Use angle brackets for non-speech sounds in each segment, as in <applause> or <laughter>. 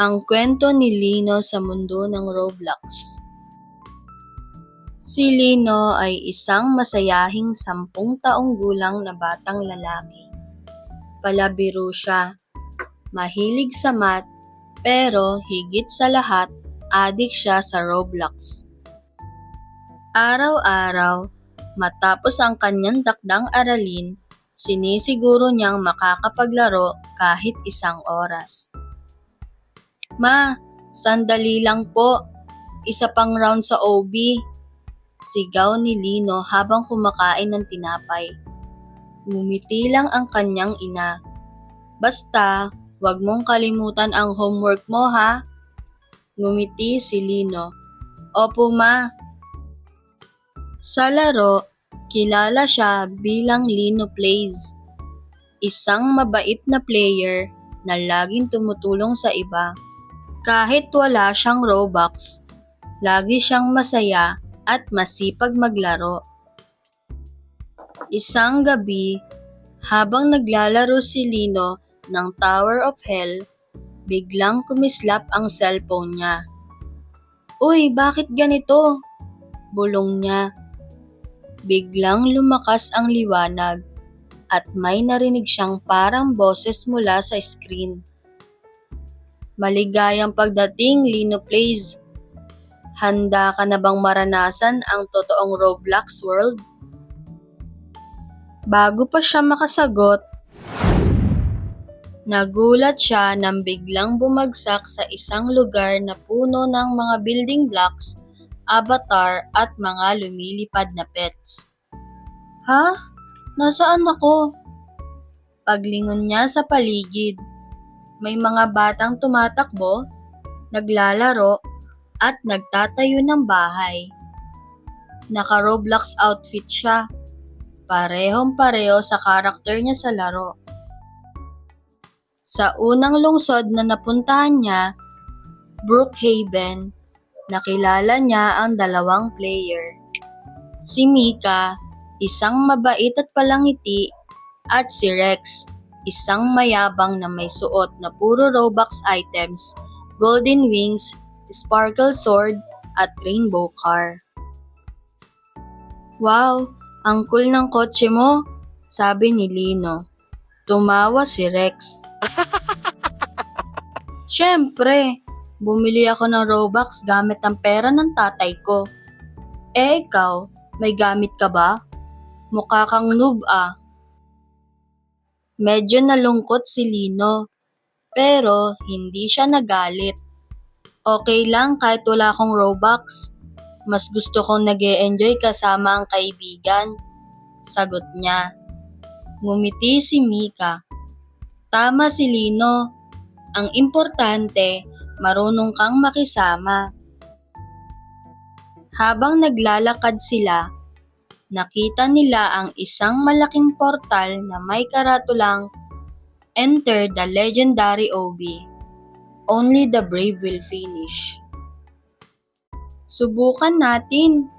Ang kwento ni Lino sa mundo ng Roblox. Si Lino ay isang masayahing sampung taong gulang na batang lalaki. Palabiro siya, mahilig sa math, pero higit sa lahat, adik siya sa Roblox. Araw-araw, matapos ang kanyang takdang aralin, sinisiguro niyang makakapaglaro kahit isang oras. Ma, sandali lang po. Isa pang round sa OB. Sigaw ni Lino habang kumakain ng tinapay. Ngumiti lang ang kanyang ina. Basta, wag mong kalimutan ang homework mo ha. Ngumiti si Lino. Opo ma. Sa laro, kilala siya bilang Lino Plays. Isang mabait na player na laging tumutulong sa iba. Kahit wala siyang Robux, lagi siyang masaya at masipag maglaro. Isang gabi, habang naglalaro si Lino ng Tower of Hell, biglang kumislap ang cellphone niya. Uy, bakit ganito? Bulong niya. Biglang lumakas ang liwanag at may narinig siyang parang boses mula sa screen. Maligayang pagdating, Lino Plays. Handa ka na bang maranasan ang totoong Roblox world? Bago pa siya makasagot, nagulat siya nang biglang bumagsak sa isang lugar na puno ng mga building blocks, avatar at mga lumilipad na pets. Ha? Nasaan ako? Paglingon niya sa paligid, may mga batang tumatakbo, naglalaro, at nagtatayo ng bahay. Naka-Roblox outfit siya. Parehong pareho sa karakter niya sa laro. Sa unang lungsod na napuntahan niya, Brookhaven, nakilala niya ang dalawang player. Si Mika, isang mabait at palangiti, at si Rex, isang mayabang na may suot na puro Robux items, golden wings, sparkle sword, at rainbow car. Wow, ang cool ng kotse mo, sabi ni Lino. Tumawa si Rex. <laughs> Siyempre, bumili ako ng Robux gamit ang pera ng tatay ko. Eh ikaw, may gamit ka ba? Mukha kang noob ah. Medyo nalungkot si Lino, pero hindi siya nagalit. Okay lang kahit wala akong Robux. Mas gusto kong nag enjoy kasama ang kaibigan. Sagot niya. Ngumiti si Mika. Tama si Lino. Ang importante, marunong kang makisama. Habang naglalakad sila, nakita nila ang isang malaking portal na may karatulang Enter the Legendary OB. Only the brave will finish. Subukan natin,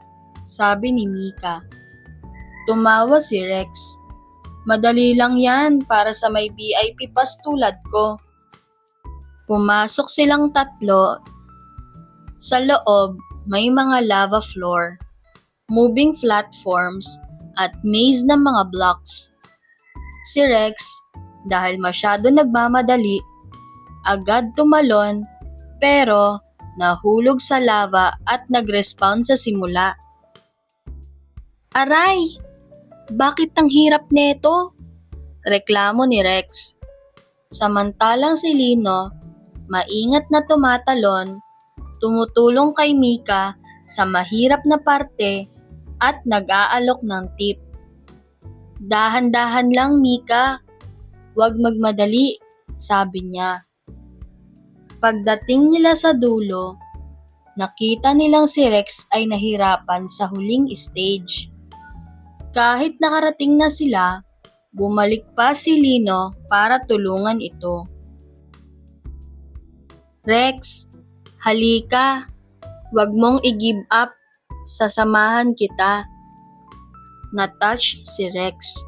sabi ni Mika. Tumawa si Rex. Madali lang yan para sa may VIP pass tulad ko. Pumasok silang tatlo. Sa loob, may mga lava floor, moving platforms, at maze ng mga blocks. Si Rex, dahil masyado nagmamadali, agad tumalon pero nahulog sa lava at nag-respawn sa simula. Aray! Bakit ang hirap neto? Reklamo ni Rex. Samantalang si Lino, maingat na tumatalon, tumutulong kay Mika sa mahirap na parte at nag-aalok ng tip. Dahan-dahan lang Mika, huwag magmadali, sabi niya. Pagdating nila sa dulo, nakita nilang si Rex ay nahirapan sa huling stage. Kahit nakarating na sila, bumalik pa si Lino para tulungan ito. Rex, halika. Huwag mong i-give up. Sasamahan kita. Natouch si Rex.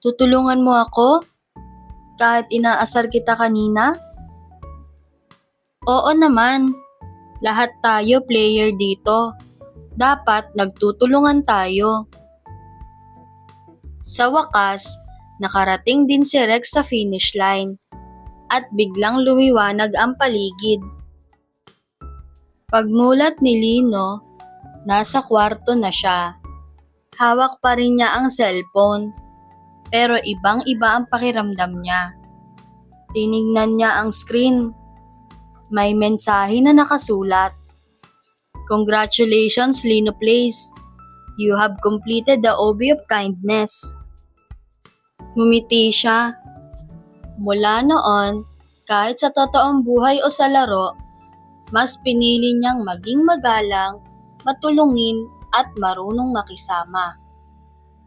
Tutulungan mo ako? Kahit inaasar kita kanina? Oo naman. Lahat tayo player dito. Dapat nagtutulungan tayo. Sa wakas, nakarating din si Rex sa finish line at biglang lumiwanag ang paligid. Pagmulat ni Lino, nasa kwarto na siya. Hawak pa rin niya ang cellphone, pero ibang-iba ang pakiramdam niya. Tinignan niya ang screen. May mensahe na nakasulat. Congratulations, Lino Place. You have completed the OB of kindness. Ngumiti siya. Mula noon, kahit sa totoong buhay o sa laro, mas pinili niyang maging magalang, matulungin at marunong makisama.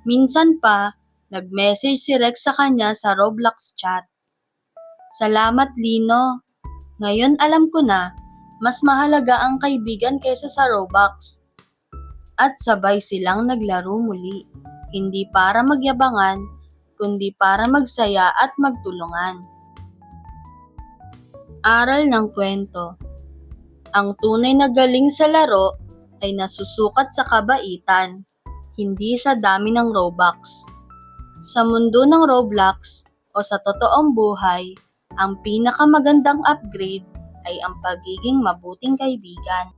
Minsan pa, nag-message si Rex sa kanya sa Roblox chat. Salamat Lino. Ngayon alam ko na, mas mahalaga ang kaibigan kaysa sa Robux. At sabay silang naglaro muli. Hindi para magyabangan, kundi para magsaya at magtulungan. Aral ng kwento Ang tunay na galing sa laro ay nasusukat sa kabaitan, hindi sa dami ng Robux. Sa mundo ng Roblox o sa totoong buhay, ang pinakamagandang upgrade ay ang pagiging mabuting kaibigan.